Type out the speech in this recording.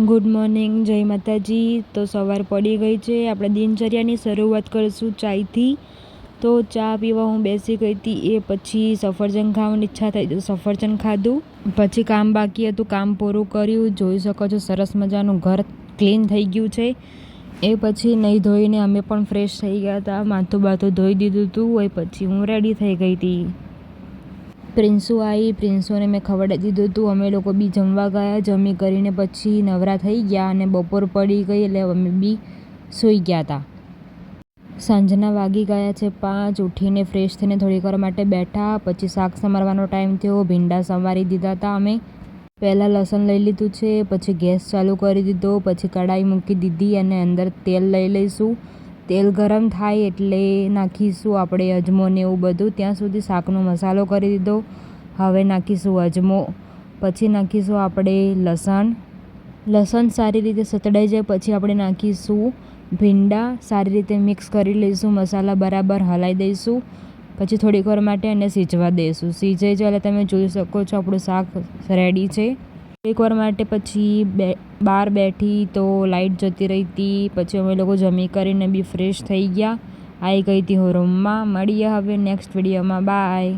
Good morning, જય માતાજી. તો સવાર પડી ગઈ છે. આપણે દિનચર્યાની શરૂઆત કરીશું ચાયથી. તો ચા પીવા હું બેસી ગઈ હતી. એ પછી સફરજન ખાવાની ઈચ્છા થઈ તો સફરજન ખાધું. પછી કામ બાકી હતું. કામ પૂરું કર્યું. જોઈ શકો છો, સરસ મજાનું ઘર ક્લીન થઈ ગયું છે. એ પછી નહીં ધોઈને અમે પણ ફ્રેશ થઈ ગયા હતા. માથું બાથું ધોઈ દીધું હતું એ પછી હું રેડી થઈ ગઈ હતી. પ્રિન્સુ આવી પ્રિન્સુને મેં ખવડાવી દીધું હતું. અમે લોકો બી જમવા ગયા, જમી કરીને પછી નવરા થઈ ગયા અને બપોર પડી ગઈ એટલે અમે બી સૂઈ ગયા હતા સાંજના વાગી ગયા છે પાંચ. ઉઠીને ફ્રેશ થઈને થોડીક વાર માટે બેઠા. પછી શાક સમારવાનો ટાઈમ થયો. ભીંડા સમારી દીધા હતા અમે. પહેલાં લસણ લઈ લીધું છે. પછી ગેસ ચાલુ કરી દીધો. પછી કઢાઈ મૂકી દીધી અને અંદર તેલ લઈ લઈશું. તેલ ગરમ થાય એટલે નાખીશું આપણે અજમો ને એવું બધું ત્યાં સુધી શાકનો મસાલો કરી દીધો. હવે નાખીશું અજમો. પછી નાખીશું આપણે લસણ. લસણ સારી રીતે સતડાઈ જાય પછી આપણે નાખીશું ભીંડા. સારી રીતે મિક્સ કરી લઈશું, મસાલા બરાબર હલાવી દઈશું. પછી થોડીક વાર માટે એને સીજવા દઈશું. સીજે જાય એટલે તમે જોઈ શકો છો આપણું શાક રેડી છે. એકવાર માટે પછી બે બહાર બેઠી તો લાઇટ જતી રહી હતી. પછી અમે લોકો જમી કરીને બી ફ્રેશ થઈ ગયા. આવી ગઈ હતી હું રૂમમાં મળીએ હવે નેક્સ્ટ વિડીયોમાં બાય